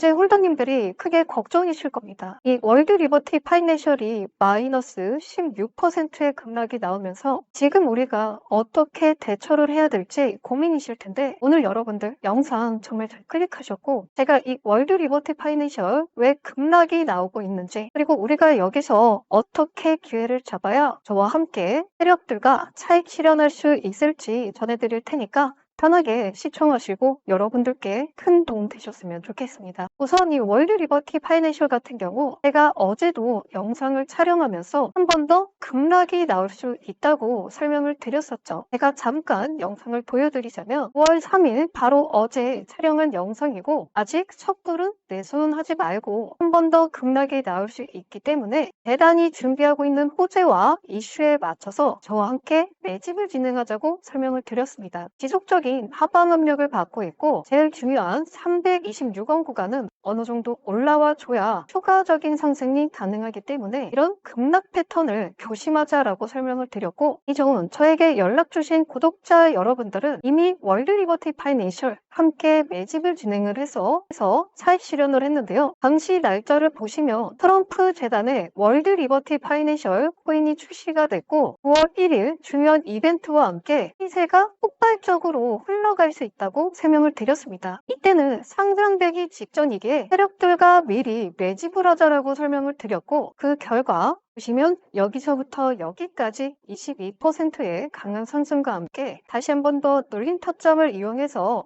현재 홀더님들이 크게 걱정이실 겁니다. 이 월드 리버티 파이내셜이 마이너스 16%의 급락이 나오면서 지금 우리가 어떻게 대처를 해야 될지 고민이실 텐데 오늘 여러분들 영상 정말 잘 클릭하셨고 제가 이 월드 리버티 파이내셜 왜 급락이 나오고 있는지 그리고 우리가 여기서 어떻게 기회를 잡아야 저와 함께 세력들과 차익 실현할 수 있을지 전해드릴 테니까 편하게 시청하시고 여러분들께 큰 도움 되셨으면 좋겠습니다. 우선 이 월드 리버티 파이낸셜 같은 경우 제가 어제도 영상을 촬영하면서 한 번 더 급락이 나올 수 있다고 설명을 드렸었죠. 제가 잠깐 영상을 보여드리자면 5월 3일 바로 어제 촬영한 영상이고 아직 섣부른 내손하지 말고 한 번 더 급락이 나올 수 있기 때문에 대단히 준비하고 있는 호재와 이슈에 맞춰서 저와 함께 매집을 진행하자고 설명을 드렸습니다. 지속적인 하방 압력을 받고 있고 제일 중요한 326원 구간은 어느 정도 올라와 줘야 추가적인 상승이 가능하기 때문에 이런 급락 패턴을 조심하자라고 설명을 드렸고 이 점은 저에게 연락 주신 구독자 여러분들은 이미 월드 리버티 파이낸셜 함께 매집을 진행을 해서 해서 차익 실현을 했는데요. 당시 날짜를 보시면 트럼프 재단의 월드 리버티 파이낸셜 코인이 출시가 됐고 9월 1일 중요한 이벤트와 함께 시세가 폭발적으로 흘러갈 수 있다고 설명을 드렸습니다. 이때는 상장되기 직전이기에 세력들과 미리 매집을 하자라고 설명을 드렸고 그 결과 보시면 여기서부터 여기까지 22%의 강한 상승과 함께 다시 한 번 더 눌린 타점을 이용해서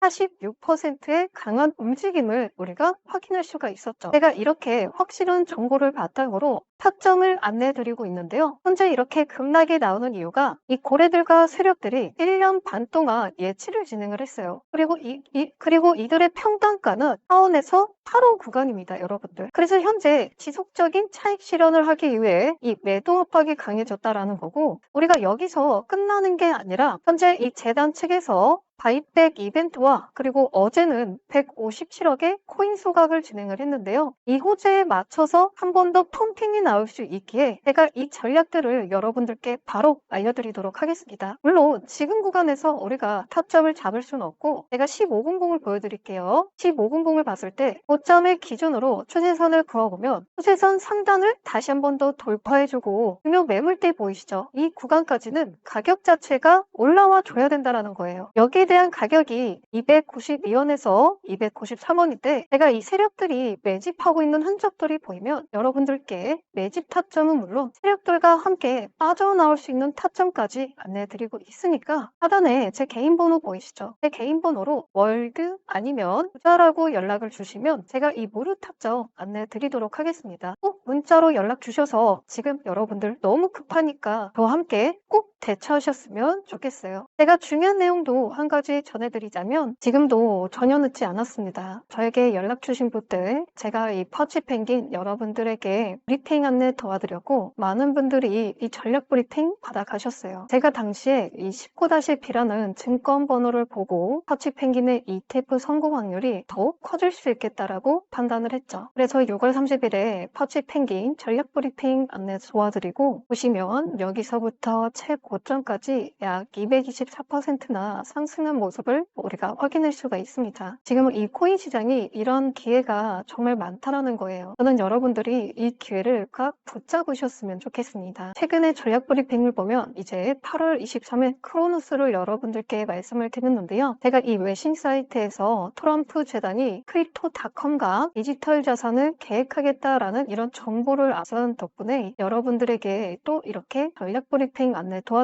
46%의 강한 움직임을 우리가 확인할 수가 있었죠. 제가 이렇게 확실한 정보를 바탕으로 타점을 안내해 드리고 있는데요. 현재 이렇게 급락이 나오는 이유가 이 고래들과 세력들이 1년 반 동안 예치를 진행을 했어요. 그리고 이, 이- 그리고 이들의 평단가는 4원에서 8원 구간입니다, 여러분들. 그래서 현재 지속적인 차익 실현을 하기 위해 이 매도 압박이 강해졌다라는 거고 우리가 여기서 끝나는 게 아니라 현재 이 재단 측에서 바이백 이벤트와 그리고 어제는 157억의 코인 소각을 진행을 했는데요. 이 호재에 맞춰서 한 번 더 펌핑이 나올 수 있기에 제가 이 전략들을 여러분들께 바로 알려드리도록 하겠습니다. 물론 지금 구간에서 우리가 타점을 잡을 수는 없고 제가 15분봉을 보여드릴게요. 15분봉을 봤을 때 고점을 기준으로 추세선을 그어보면 추세선 상단을 다시 한 번 더 돌파해주고 중요 매물대 보이시죠? 이 구간까지는 가격 자체가 올라와 줘야 된다는 거예요. 여기에 대한 가격이 292원에서 293원인데 제가 이 세력들이 매집하고 있는 흔적들이 보이면 여러분들께 매집 타점은 물론 세력들과 함께 빠져나올 수 있는 타점까지 안내해드리고 있으니까 하단에 제 개인 번호 보이시죠? 제 개인 번호로 월드 아니면 부자라고 연락을 주시면 제가 이 무료 타점 안내해드리도록 하겠습니다. 꼭 문자로 연락 주셔서 지금 여러분들 너무 급하니까 저와 함께 꼭 대처하셨으면 좋겠어요. 제가 중요한 내용도 한 가지 전해드리자면 지금도 전혀 늦지 않았습니다. 저에게 연락 주신 분들 제가 이 퍼치 펭귄 여러분들에게 브리핑 안내 도와드렸고 많은 분들이 이 전략 브리핑 받아가셨어요. 제가 당시에 이 19-B라는 증권 번호를 보고 퍼치 펭귄의 ETF 성공 확률이 더욱 커질 수 있겠다라고 판단을 했죠. 그래서 6월 30일에 퍼치 펭귄 전략 브리핑 안내 도와드리고 보시면 여기서부터 최고 점까지 약 224%나 상승한 모습을 우리가 확인할 수가 있습니다. 지금은 이 코인 시장이 이런 기회가 정말 많다라는 거예요. 저는 여러분들이 이 기회를 꽉 붙잡으셨으면 좋겠습니다. 최근에 전략 브리핑을 보면 이제 8월 23일 크로노스를 여러분들께 말씀을 드렸는데요. 제가 이 외신 사이트에서 트럼프 재단이 크립토닷컴과 디지털 자산을 계획하겠다라는 이런 정보를 아선 덕분에 여러분들에게 또 이렇게 전략 브리핑 안내 도와드렸습니다.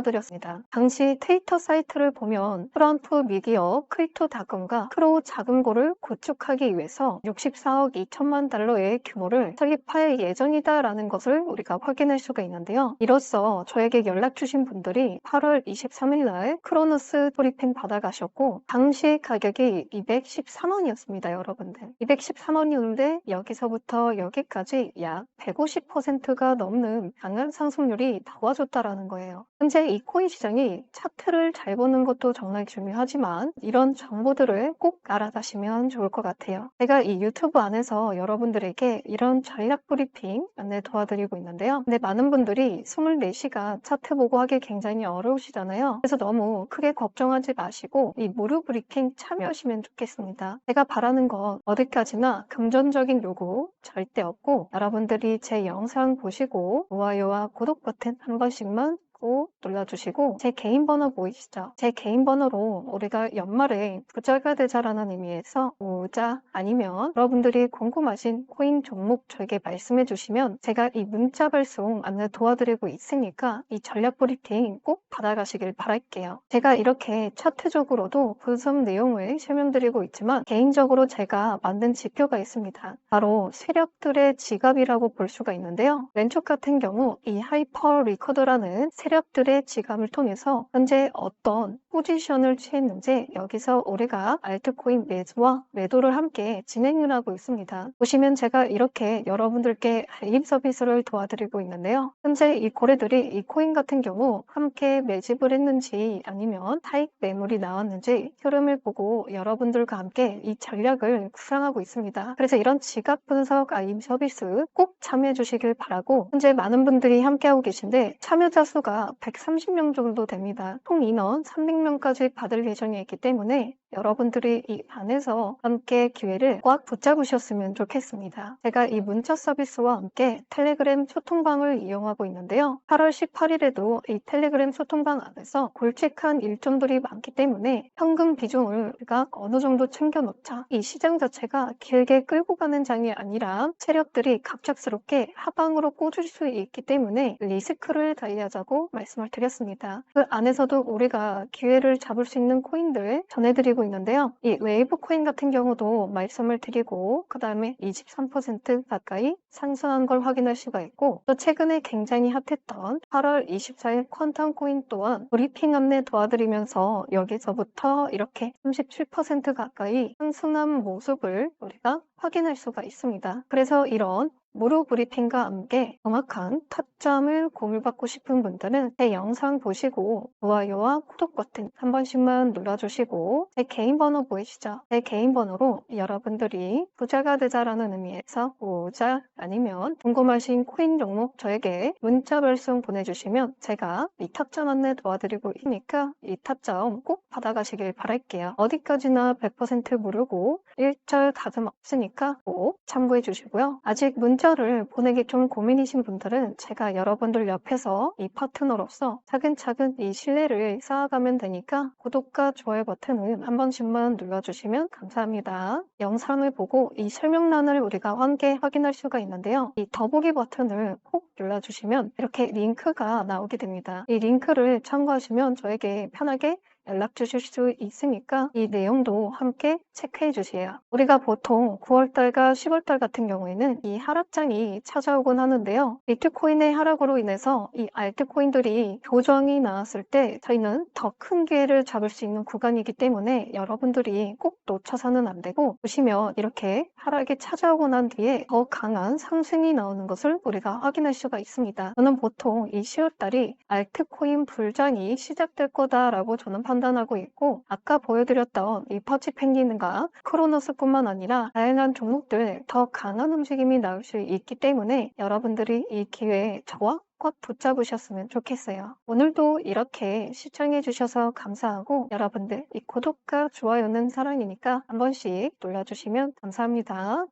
당시 트위터 사이트를 보면 트럼프 미디어 크립토닷컴과 크로우 자금고를 구축하기 위해서 64억 2천만 달러의 규모를 설립할 예정이다라는 것을 우리가 확인할 수가 있는데요. 이로써 저에게 연락 주신 분들이 8월 23일 날 크로노스 브리핑 받아가셨고 당시 가격이 213원이었습니다, 여러분들. 213원이었는데 여기서부터 여기까지 약 150%가 넘는 강한 상승률이 나와줬다라는 거예요. 현재 이 코인 시장이 차트를 잘 보는 것도 정말 중요하지만 이런 정보들을 꼭 알아가시면 좋을 것 같아요. 제가 이 유튜브 안에서 여러분들에게 이런 전략 브리핑 안내 도와드리고 있는데요. 근데 많은 분들이 24시간 차트 보고 하기 굉장히 어려우시잖아요. 그래서 너무 크게 걱정하지 마시고 이 무료 브리핑 참여하시면 좋겠습니다. 제가 바라는 건 어디까지나 금전적인 요구 절대 없고 여러분들이 제 영상 보시고 좋아요와 구독 버튼 한 번씩만 꼭 눌러주시고 제 개인 번호 보이시죠? 제 개인 번호로 우리가 연말에 부자가 되자라는 의미에서 모자 아니면 여러분들이 궁금하신 코인 종목 저에게 말씀해 주시면 제가 이 문자 발송 안내 도와드리고 있으니까 이 전략 브리핑 꼭 받아가시길 바랄게요. 제가 이렇게 차트적으로도 분석 내용을 설명드리고 있지만 개인적으로 제가 만든 지표가 있습니다. 바로 세력들의 지갑이라고 볼 수가 있는데요. 왼쪽 같은 경우 이 하이퍼 리커더라는 세력 들의 지갑을 통해서 현재 어떤 포지션을 취했는지 여기서 우리가 알트코인 매수와 매도를 함께 진행을 하고 있습니다. 보시면 제가 이렇게 여러분들께 알림 서비스를 도와드리고 있는데요. 현재 이 고래들이 이 코인 같은 경우 함께 매집을 했는지 아니면 타익 매물이 나왔는지 흐름을 보고 여러분들과 함께 이 전략을 구상하고 있습니다. 그래서 이런 지갑 분석 알림 서비스 꼭 참여해 주시길 바라고 현재 많은 분들이 함께하고 계신데 참여자 수가 130명 정도 됩니다. 총 인원 300명까지 받을 예정이 있기 때문에 여러분들이 이 안에서 함께 기회를 꽉 붙잡으셨으면 좋겠습니다. 제가 이 문자 서비스와 함께 텔레그램 소통방을 이용하고 있는데요. 8월 18일에도 이 텔레그램 소통방 안에서 굵직한 일정들이 많기 때문에 현금 비중을 우리가 어느 정도 챙겨놓자. 이 시장 자체가 길게 끌고 가는 장이 아니라 세력들이 갑작스럽게 하방으로 꽂을 수 있기 때문에 리스크를 다이하자고 말씀을 드렸습니다. 그 안에서도 우리가 기회를 잡을 수 있는 코인들 전해드리고 있는데요. 이 웨이브 코인 같은 경우도 말씀을 드리고 그 다음에 23% 가까이 상승한 걸 확인할 수가 있고 또 최근에 굉장히 핫했던 8월 24일 퀀텀 코인 또한 브리핑 안내 도와드리면서 여기서부터 이렇게 37% 가까이 상승한 모습을 우리가 확인할 수가 있습니다. 그래서 이런 무료 브리핑과 함께 정확한 타점을 공유받고 싶은 분들은 제 영상 보시고 좋아요와 구독 버튼 한 번씩만 눌러주시고 제 개인 번호 보이시죠? 제 개인 번호로 여러분들이 부자가 되자라는 의미에서 부자 아니면 궁금하신 코인 종목 저에게 문자 발송 보내주시면 제가 이 타점 안내 도와드리고 있으니까 이 타점 꼭 받아가시길 바랄게요. 어디까지나 100% 무료고 일절 가슴 없으니까 꼭 참고해 주시고요. 아직 문 문자를 보내기 좀 고민이신 분들은 제가 여러분들 옆에서 이 파트너로서 차근차근 이 신뢰를 쌓아가면 되니까 구독과 좋아요 버튼을 한 번씩만 눌러주시면 감사합니다. 영상을 보고 이 설명란을 우리가 함께 확인할 수가 있는데요. 이 더보기 버튼을 꼭 눌러주시면 이렇게 링크가 나오게 됩니다. 이 링크를 참고하시면 저에게 편하게 연락 주실 수 있으니까 이 내용도 함께 체크해 주세요. 우리가 보통 9월달과 10월달 같은 경우에는 이 하락장이 찾아오곤 하는데요. 비트코인의 하락으로 인해서 이 알트코인들이 교정이 나왔을 때 저희는 더 큰 기회를 잡을 수 있는 구간이기 때문에 여러분들이 꼭 놓쳐서는 안 되고 보시면 이렇게 하락이 찾아오고 난 뒤에 더 강한 상승이 나오는 것을 우리가 확인할 수가 있습니다. 저는 보통 이 10월달이 알트코인 불장이 시작될 거다라고 저는 판단 하고 있고 아까 보여드렸던 이 퍼치 펭귄과 크로노스뿐만 아니라 다양한 종목들 더 강한 움직임이 나올 수 있기 때문에 여러분들이 이 기회에 저와 꽉 붙잡으셨으면 좋겠어요. 오늘도 이렇게 시청해주셔서 감사하고 여러분들 이 구독과 좋아요는 사랑이니까 한 번씩 눌러주시면 감사합니다.